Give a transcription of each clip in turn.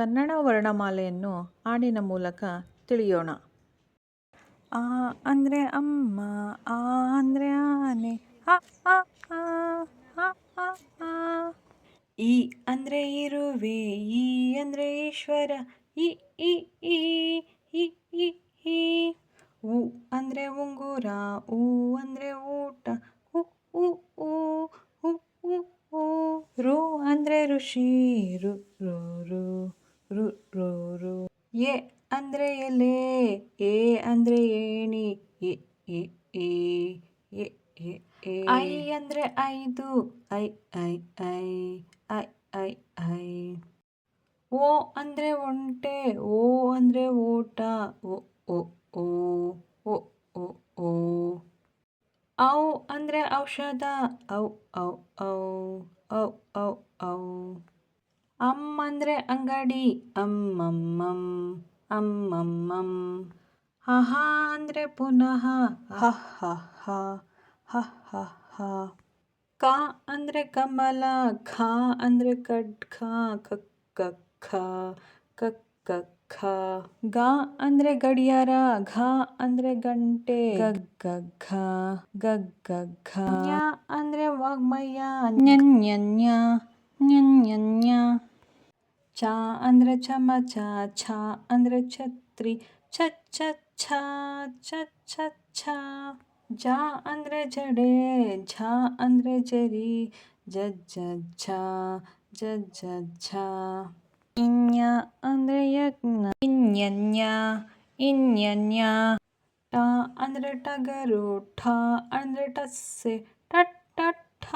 ಕನ್ನಡ ವರ್ಣಮಾಲೆಯನ್ನು ಹಾಡಿನ ಮೂಲಕ ತಿಳಿಯೋಣ. ಆ ಅಂದರೆ ಅಮ್ಮ, ಆ ಅಂದರೆ ಆನೆ ಈ ಅಂದರೆ ಇರುವೆ, ಈ ಅಂದರೆ ಈಶ್ವರ ಇ ಇ ಈ ಇ ಇ ಉ ಅಂದರೆ ಉಂಗುರ, ಊ ಅಂದರೆ ಊಟ ಉ ಉ ಉ ಉ ರು ಅಂದರೆ ಋಷಿ ರು ರು. ರು ರು ರು. ಎ ಅಂದರೆ ಎಲೆ ಎ ಅಂದರೆ ಏಣಿ ಎ ಎ ಎ ಎ ಎ ಎ. ಐ ಅಂದರೆ ಐದು. ಐ ಐ ಐ ಐ ಐ ಐ. ಓ ಅಂದ್ರೆ ಒಂಟೆ ಓ ಅಂದ್ರೆ ಓಟ ಓ ಓ ಓ ಓ ಓ ಓ. ಔ ಅಂದ್ರೆ ಔಷಧ ಔ ಔ ಔ ಔ ಔ ಔ. ಅಮ್ ಅಂದರೆ ಅಂಗಡಿ. ಅಮ್ಮಮ್ಮಮ್ ಅಮ್ಮಮ್ಮಮ್ ಹಹ ಅಂದರೆ ಪುನಃ ಹ ಹ ಹ ಹ ಹ ಹ. ಕ ಅಂದರೆ ಕಮಲ, ಖ ಅಂದರೆ ಖಡ್ಗ ಖ ಖ ಖ. ಗ ಅಂದರೆ ಗಡಿಯಾರ, ಘ ಅಂದರೆ ಗಂಟೆ. ಗಗ್ಗ ಘ, ಗ ಗ, ಘ. ಞ ಅಂದರೆ ವಾಗ್ಮಯ ಞ ನ್ಯನ್ಯ ಞ ಞ ಞ ಞ ಚ ಅಂದರೆ ಚಮಚ ಛ ಅಂದರೆ ಛತ್ರಿ, ಛ ಛ ಛ ಛ ಛ ಛ. ಜ ಅಂದರೆ ಜಡೆ, ಝ ಅಂದರೆ ಜರಿ, ಜ ಜ, ಝ, ಜ ಜ ಝ. ಇನ್ಯ ಅಂದರೆ ಯಜ್ಞ ಇನ್ಯನ್ಯ ಇನ್ಯನ್ಯ ಟ ಅಂದರೆ ಟಗರು, ಠ ಅಂದರೆ ಟಸ್ಸೆ ಟಟ್ ಠ.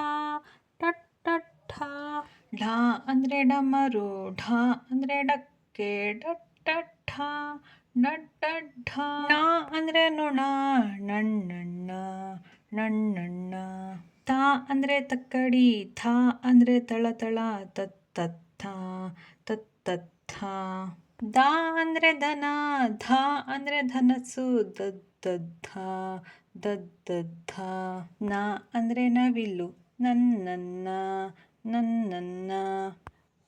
ಢ ಅಂದರೆ ಡಮರು, ಢ ಅಂದರೆ ಡಕ್ಕೆ, ಡಟ್ಟ ಠ ಢ ಡಟ್ ಡಟ್ ಢ. ಣ ಅಂದರೆ ನೊಣ, ನಣ್ಣಣ್ಣ ನಣ್ಣಣ್ಣ. ತ ಅಂದರೆ ತಕ್ಕಡಿ, ಥ ಅಂದರೆ ತಳತಳ ತತ್ ತತ್ ಥ ತತ್ ತತ್ ಥ ದ ಅಂದರೆ ದನ ಧ ಅಂದರೆ ಧನಸ್ಸು ದದ್ ದದ್ ಧ ದದ್ ದದ್ ಧ ನ ಅಂದರೆ ನವಿಲು ನನ್ನನ್ನ ನನ್ನನ್ನ.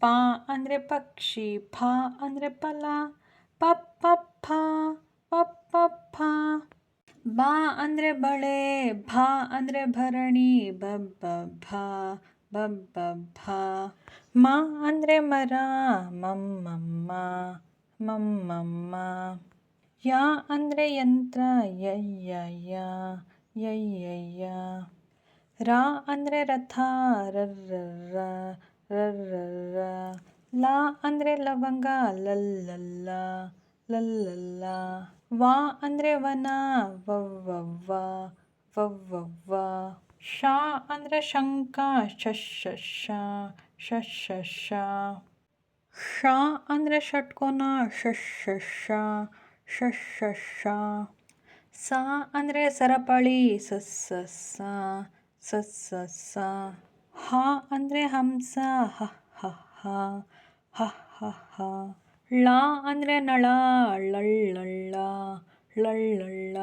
ಪಾ ಅಂದರೆ ಪಕ್ಷಿ ಫ ಅಂದರೆ ಫಲ. ಪಪ್ಪ ಫ ಪ ಪ ಫ ಬ ಅಂದರೆ ಬಳೆ, ಭ ಅಂದರೆ ಭರಣಿ ಬಬ್ಬ ಭ, ಬ ಬ, ಭ. ಮ ಅಂದರೆ ಮರ ಮಮ್ಮಮ್ಮ ಮಮ್ಮಮ್ಮ ಯ ಅಂದರೆ ಯಂತ್ರ ಯಯ್ಯಯ್ಯ ಯಯ್ಯಯ್ಯ ರ ಅಂದರೆ ರಥ ರರ್ರರ್ರ ರರ್ರರ್ರ ಲ ಅಂದರೆ ಲವಂಗ ಲಲ್ಲಲ್ಲ ಲಲ್ಲಲ್ಲ ವ ಅಂದರೆ ವನ ವವ್ವವ್ವ ವವ್ವವ್ವ ಶ ಅಂದರೆ ಶಂಖ ಶಶ ಶಶ ಶಾ ಅಂದರೆ ಷಟ್ಕೋನ ಶಶ ಶಶ ಸ ಅಂದರೆ ಸರಪಳಿ ಸಸ್ಸ ಸ ಹ ಅಂದರೆ ಹಂಸ, ಹ ಹ ಹ ಹ ಹ ಹ. ಳ ಅಂದರೆ ನಳ ಳಳ್ಳಳ್ಳ ಳಳ್ಳಳ್ಳ